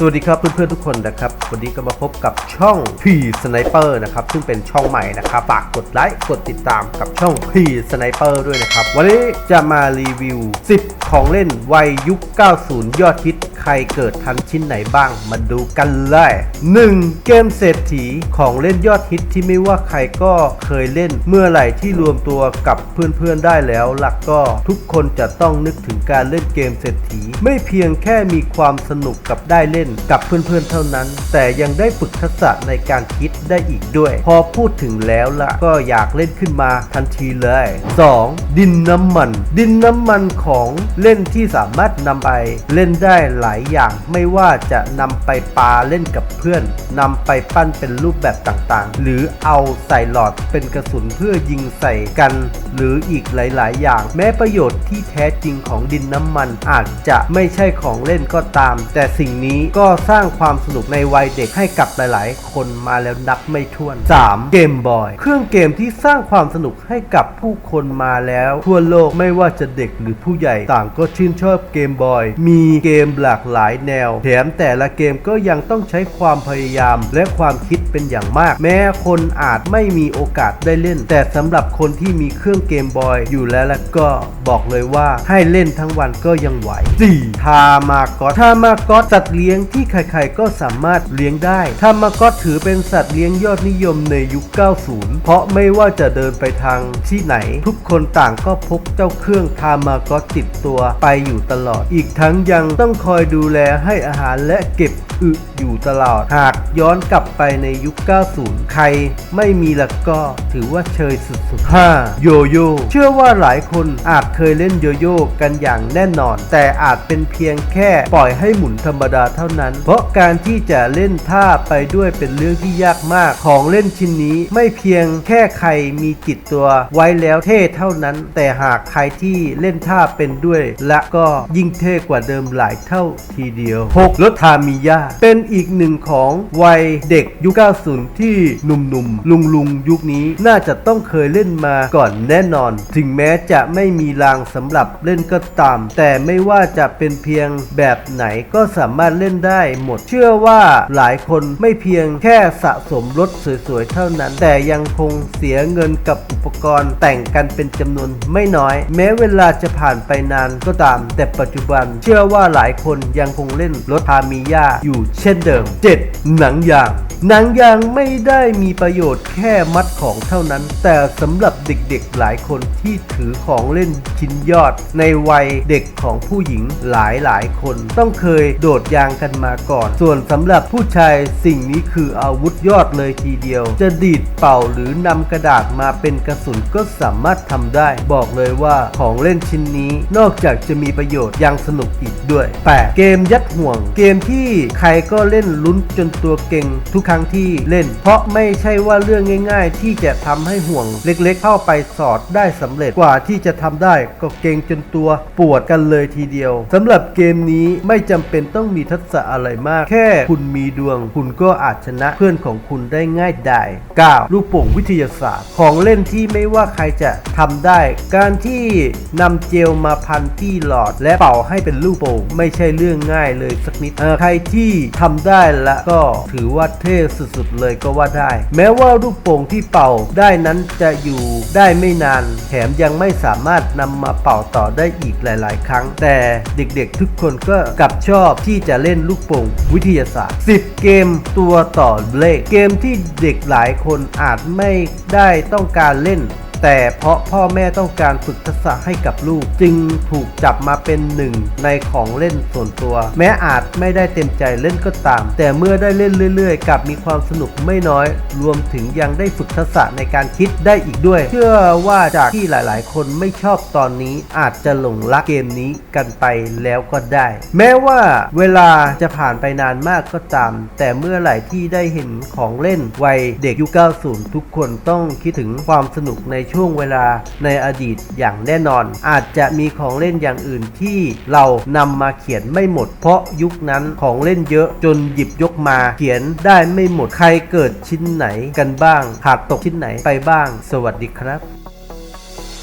สวัสดีครับเพื่อนๆทุกคนนะครับ วันนี้ก็มาพบกับช่อง P Sniper นะครับ ซึ่งเป็นช่องใหม่นะครับฝากกดไลค์กดติดตามกับช่อง P Sniper ด้วยนะครับ วันนี้จะมารีวิว 10 ของเล่นวัยยุค 90 ยอดฮิต รเกิดทันชิ้นไหนบ้าง มาดูกันเลย 1. เกมเศรษฐีของเล่นยอดฮิตที่ไม่ว่าใครก็เคยเล่นเมื่อไหร่ที่รวมตัวกับเพื่อนๆได้แล้วล่ะก็ทุกคนจะต้องนึกถึงการเล่นเกมเศรษฐี ไม่เพียงแค่มีความสนุกกับได้เล่นกับเพื่อนๆเท่านั้น แต่ยังได้ฝึกทักษะในการคิดได้อีกด้วย พอพูดถึงแล้วละก็อยากเล่นขึ้นมาทันทีเลย 2. ดินน้ำมัน ดินน้ำมันของเล่นที่สามารถนำไปเล่นได้หลายายอย่างไม่ว่าจะนำไปปาเล่นกับเพื่อนนำไปปั้นเป็นรูปแบบต่างๆ หรือเอาใส่หลอดเป็นกระสุนเพื่อยิงใส่กัน หรืออีกหลาย ๆ อย่าง แม้ประโยชน์ที่แท้จริงของดินน้ำมันอาจจะไม่ใช่ของเล่นก็ตาม แต่สิ่งนี้ก็สร้างความสนุกในวัยเด็กให้กับหลาย ๆ คนมาแล้วนับไม่ถ้วน 3. เกมบอยเครื่องเกมที่สร้างความสนุกให้กับผู้คนมาแล้วทั่วโลกไม่ว่าจะเด็กหรือผู้ใหญ่ต่างก็ชื่นชอบเกมบอยมีเกมหลากหลายแนว แถมแต่ละเกมก็ยังต้องใช้ความพยายามและความคิดเป็นอย่างมาก แม้คนอาจไม่มีโอกาสได้เล่น แต่สำหรับคนที่มีเครื่องเกมบอยอยู่แล้วแล้วก็บอกเลยว่าให้เล่นทั้งวันก็ยังไหว 4. ทามากอตทามากอตสัตว์เลี้ยงที่ใครๆก็สามารถเลี้ยงได้ทามากอตถือเป็นสัตว์เลี้ยงยอดนิยมในยุค 90 เพราะไม่ว่าจะเดินไปทางที่ไหน ทุกคนต่างก็พกเจ้าเครื่องทามากอตติดตัวไปอยู่ตลอด อีกทั้งยังต้องคอยดูแลให้อาหารและเก็บ อึอยู่ตลอด หากย้อนกลับไปในยุค 90 ใครไม่มีละก็ถือว่าเชยสุดๆ 5. โยโย่เชื่อว่าหลายคนอาจเคยเล่นโยโย่กันอย่างแน่นอน แต่อาจเป็นเพียงแค่ปล่อยให้หมุนธรรมดาเท่านั้น เพราะการที่จะเล่นท่าไปด้วยเป็นเรื่องที่ยากมากของเล่นชิ้นนี้ไม่เพียงแค่ใครมีจิตตัวไว้แล้วเท่เท่านั้น แต่หากใครที่เล่นท่าเป็นด้วย และก็ยิ่งเท่กว่าเดิมหลายเท่าทีเดียว 6. รถทามิยาเป็นอีกหนึ่งของวัยเด็กยุค 90 ที่หนุ่มๆ ลุงๆ ยุคนี้น่าจะต้องเคยเล่นมาก่อนแน่นอน ถึงแม้จะไม่มีรางสำหรับเล่นก็ตาม แต่ไม่ว่าจะเป็นเพียงแบบไหนก็สามารถเล่นได้หมด เชื่อว่าหลายคนไม่เพียงแค่สะสมรถสวยๆ เท่านั้น แต่ยังคงเสียเงินกับอุปกรณ์แต่งกันเป็นจำนวนไม่น้อย แม้เวลาจะผ่านไปนานก็ตาม แต่ปัจจุบันเชื่อว่าหลายคนยังคงเล่นรถพามิยาอยู่เช่นเดิม 7. หนังยาง หนังยางไม่ได้มีประโยชน์แค่มัดของเท่านั้น แต่สำหรับเด็กๆหลายคนที่ถือของเล่นชิ้นยอด ในวัยเด็กของผู้หญิงหลายหลายๆคน ต้องเคยโดดยางกันมาก่อน ส่วนสำหรับผู้ชายสิ่งนี้คืออาวุธยอดเลยทีเดียว จะดีดเป่าหรือนำกระดาษมาเป็นกระสุนก็สามารถทำได้ บอกเลยว่าของเล่นชิ้นนี้นอกจากจะมีประโยชน์ยังสนุกอีกด้วย 8. เกมยัดห่วง เกมที่ใครรก็เล่นลุ้นจนตัวเก่งทุกครั้งที่เล่น เพราะไม่ใช่ว่าเรื่องง่าย ๆ ที่จะทำให้ห่วงเล็กๆ เข้าไปสอดได้สำเร็จกว่าที่จะทำได้ก็เก่งจนตัวปวดกันเลยทีเดียวสำหรับเกมนี้ไม่จำเป็นต้องมีทักษะอะไรมาก แค่คุณมีดวง คุณก็อาจชนะเพื่อนของคุณได้ง่ายดาย 9. ลูกโป่งวิทยาศาสตร์ ของเล่นที่ไม่ว่าใครจะทำได้ การที่นำเจลมาพันที่หลอด และเป่าให้เป็นลูกโป่งไม่ใช่เรื่องง่ายเลยสักนิดใครที่ทำได้ละก็ถือว่าเท่สุดๆเลยก็ว่าได้ แม้ว่าลูกโป่งที่เป่าได้นั้นจะอยู่ได้ไม่นาน แถมยังไม่สามารถนำมาเป่าต่อได้อีกหลาย ๆ ครั้ง แต่เด็กๆทุกคนก็กลับชอบที่จะเล่นลูกโป่งวิทยาศาสตร์ 10 เกมตัวต่อเลข เกมที่เด็กหลายคนอาจไม่ได้ต้องการเล่น แต่เพราะพ่อแม่ต้องการฝึกทักษะให้กับลูก จึงถูกจับมาเป็นหนึ่งในของเล่นส่วนตัว แม้อาจไม่ได้เต็มใจเล่นก็ตาม แต่เมื่อได้เล่นเรื่อย ๆกลับมีความสนุกไม่น้อย รวมถึงยังได้ฝึกทักษะในการคิดได้อีกด้วย เชื่อว่าจากที่หลาย ๆ คนไม่ชอบตอนนี้อาจจะหลงรักเกมนี้กันไปแล้วก็ได้ แม้ว่าเวลาจะผ่านไปนานมากก็ตาม แต่เมื่อไหร่ที่ได้เห็นของเล่นวัยเด็กยุค 90 ทุกคนต้องคิดถึงความสนุกในช่วงเวลาในอดีตอย่างแน่นอน อาจจะมีของเล่นอย่างอื่นที่เรานำมาเขียนไม่หมด เพราะยุคนั้นของเล่นเยอะจนหยิบยกมาเขียนได้ไม่หมดใครเกิดชิ้นไหนกันบ้างขาดตกชิ้นไหนไปบ้าง สวัสดีครับ